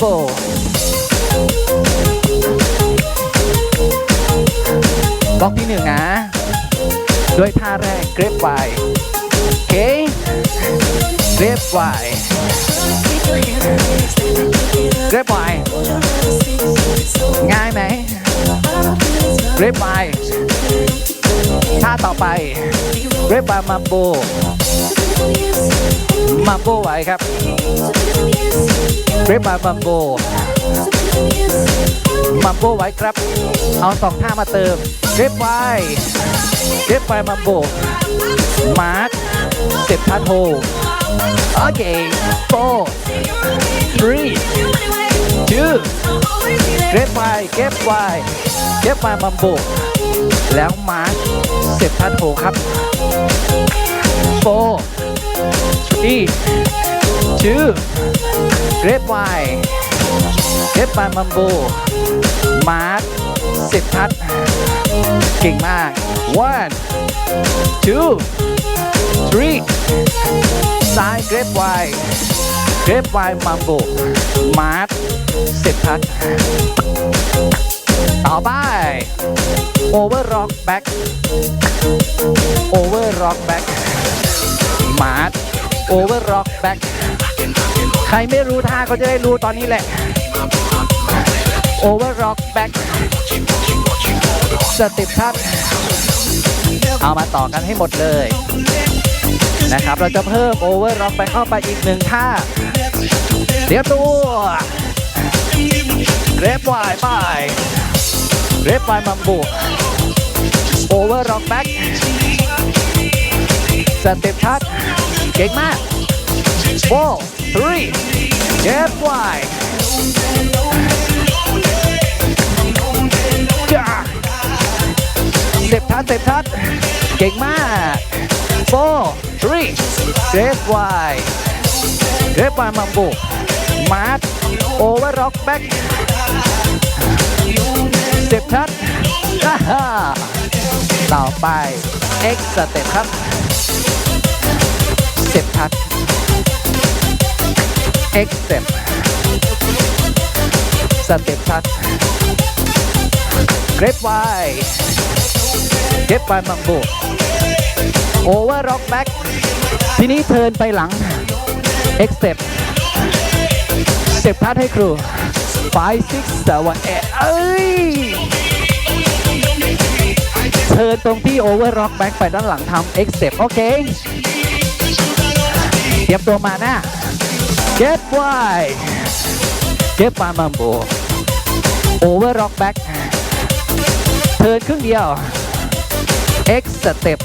โบบล็อกที่หนึ่งนะ ด้วยท่าแรกเกรฟไวเคเกรฟไวเกรฟไวง่ายไหมเกรฟไวท่าต่อไปเกรฟไวมัมโบ มัมโบไวครับเกรฟไวมัมโบมัมโบไว้ครับ เอาสองท่ามาเติมเกรฟไวเกรฟไวมัมโบมาร์คเจ็บทันโฮโอเค four three two เกรฟไวเกรฟไวเกรฟไวมัมโบแล้วมาร์คเจ็บทันโฮครับ four three two เกรฟ ไวเกรฟไวมัมโบมาร์คสิบทัดเก่งมาก one two three ซ้ายเกรฟไวเกรฟไวมัมโบมาร์คสิบทัดต่อไปโอเวอร์ร็อกแบ็กโอเวอร์ร็อกแบ็ก มาร์คโอเวอร์ร็อกแบ็กใครไม่รู้ท่าก็จะได้รู้ตอนนี้แหละโอเวอร์ร็อกแบ็กสเต็ปทัดเอามาต่อกันให้หมดเลยนะครับ เราจะเพิ่มโอเวอร์ร็อกไปเข้าไปอีกหนึ่งท่าเดี๋ยวตัวเรฟไวไปเรฟไวมัมบูโอเวอร์ร็อกแบ็ก สเต็ปทัดเก่งมาก four three เรฟไวจ้าเต็บทัดเต็บทัดเก่งมาก four three เกรฟไวเกรฟไวมัมโบมาร์ทโอเวอร์ร็อกแบ็กเต็บทัดฮ่าฮ่าต่อไป X สเต็ปครับ เต็ปทัด X สเต็ปสเต็ปทัดเกรฟไวเกรฟไวมังโบโอเวอร์ร็อกแบ็กทีนี้เทินไปหลังเอ็กเซปเซปพัดให้ครู5 6 7 8เอ้ยเทินตรงที่โอเวอร์ร็อกแบ็กไปด้านหลังทำเอ็กเซปโอเค รียมตัวมานะเกฟไวเกฟไวมังโบโอเวอร์ร็อกแบ็กเทินครึ่งเดียว X สเต็ป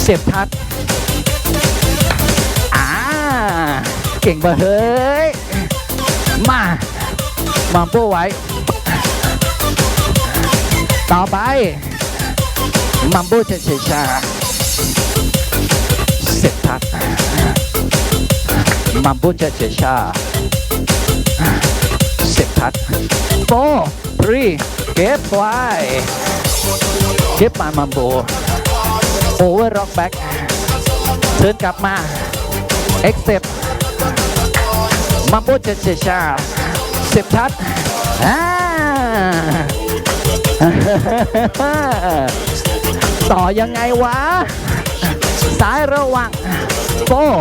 เสียบทัดอ่าเก่งปะเฮ้ย มามัมโปไว้ ต่อไปมัมโปเฉยช มัมโปเฉยชาเสียบทัด four three เก็บไว้เก็บมามัมโบโอเวอร์ร็อกแบ็กเทิร์นกลับมาเอ็กเซปมัมโบเจเจชาเซปทัดอ่าต่อยังไงวะซ้ายระวัง four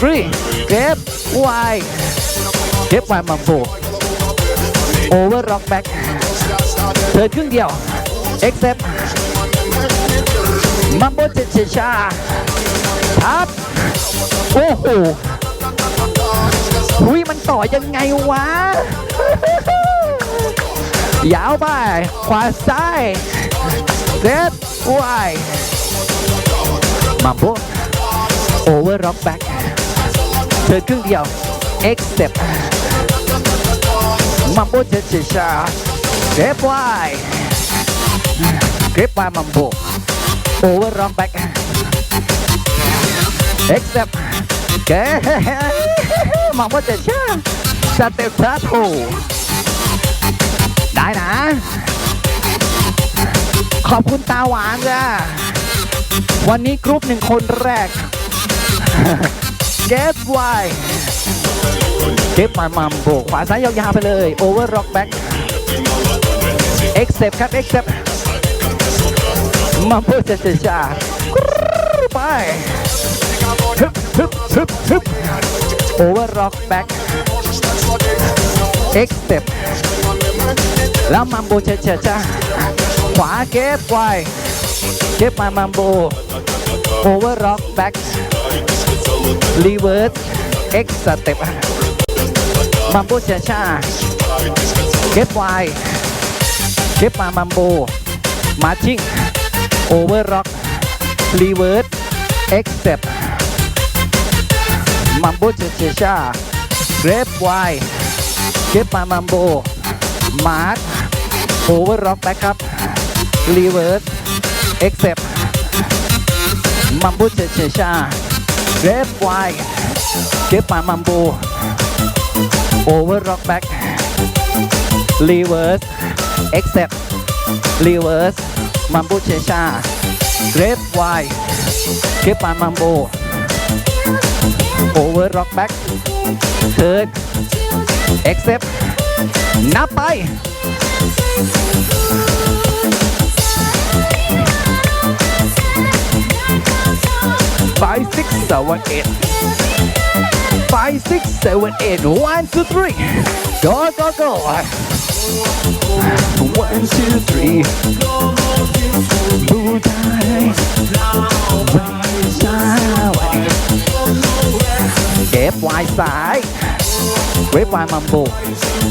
three เก็บไว้เก็บไว้มัมโบโอเวอร์ร็อกแบ็กเทิร์นครึ่งเดียว เอ็กเซปมัมโบเจเจชาทับโอ้โหหุยมันต่อยังไงวะ ยาวไป ขวาซ้ายเซตไวายมัมโบโอเวอร์ร็อกแบ็ก เทินครึ่งเดียวเอ็กเซปมัมโบเจเจชาเก็บไว้เก็บไว้มัมโบโอเวอร์ร็อกแบ็กเอ็กเซปเก๋มัมโบจะเชื่อสเต็ปทัทูได้นะ ขอบคุณตาหวานจ้าวันนี้กรุ๊ปหนึ่งคนแรก เก็บไว้เก็บมามัมโบขวาซ้ายยาวๆไปเลยโอเวอร์ร็อกแบ็กเอ็กเซปครับเอ็กเซปมัมโบจะจะจะไปฮึบฮึบฮึบฮึบโอเวอร์ร็อกแบ็กเอ็กเซปแล้วมัมโบจะจะจะขวาเก็บไว้เก็บมามัมโบโอเวอร์ร็อกแบ็ก รีเวิร์สเอ็กสเต็ปมัมโบชาชาเก็บไวเก็บมามัมโบมาชิ่งโอเวอร์ร็อกรีเวิร์สเอ็กซ์เซปมัมโบชาชาชาเกรฟไวเก็บมามัมโบมาร์คโอเวอร์ร็อกแบ็คครับรีเวิร์สเอ็กซ์เซปมัมโบชาชาชา เล็บไวเก็บปามัมโบโอเวอร์ร็อกแบ็กรีเวิร์สเอ็กเซปรีเวิร์สมัมโบเชชาเล็บไวเก็บปามัมโบโอเวอร์ร็อกแบ็กเทิร์ดเอ็กเซปนับไป five six seven eight five, six, seven, eight. One, two, three. Go, go, go. One, two, three. Blue tie. Right side. เก็บวายซ้ายเวฟวายมัมโบ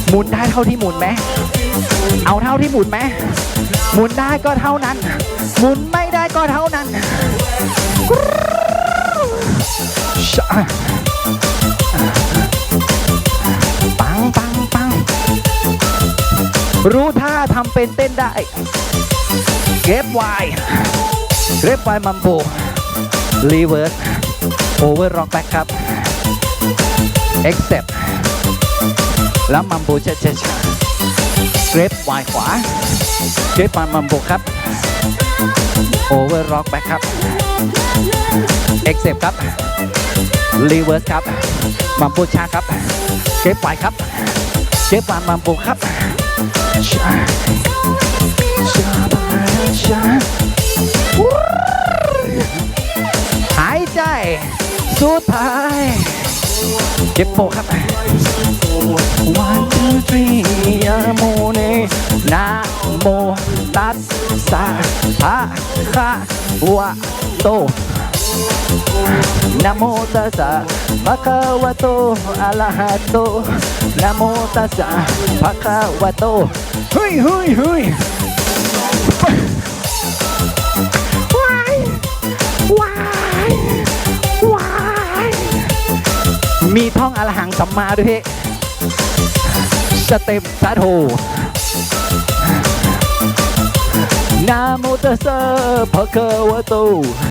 หมุนได้เท่าที่หมุนไหมเอาเท่าที่หมุนไหมหมุนได้ก็เท่านั้น หมุนไม่ได้ก็เท่านั้นชะ ปังปังปังรู้ท่าทำเป็นเต้นได้ เก็บไวเก็บไวมัมโบรีเวิร์สโอเวอร์ร็อกแบ็คครับเอ็กเซปแล้วมัมโบเชเชเชเก็บไวขวาเก็บมามัมโบครับโอเวอร์ร็อกแบ็คครับ เอ็กเซปครับรีเวิร์สครับมัมโบชาครับเก็บไว้ครับเก็บมามัมโบครับหายใจสุดท้ายเก็บโปครับ one two three ยาโมเนนะโมตัสสะภะคะวะ โตนะโมตัสสะภะคะวะโตอะระหะโตนะโมตัสสะภะคะวะโตเฮ้ยเฮ้ยเฮ้ยว้ายว้ายว้ายมีท่องอรหังสัมมาด้วยเฮสเต็ปสาโทนะโมตัสสะภะคะวะโต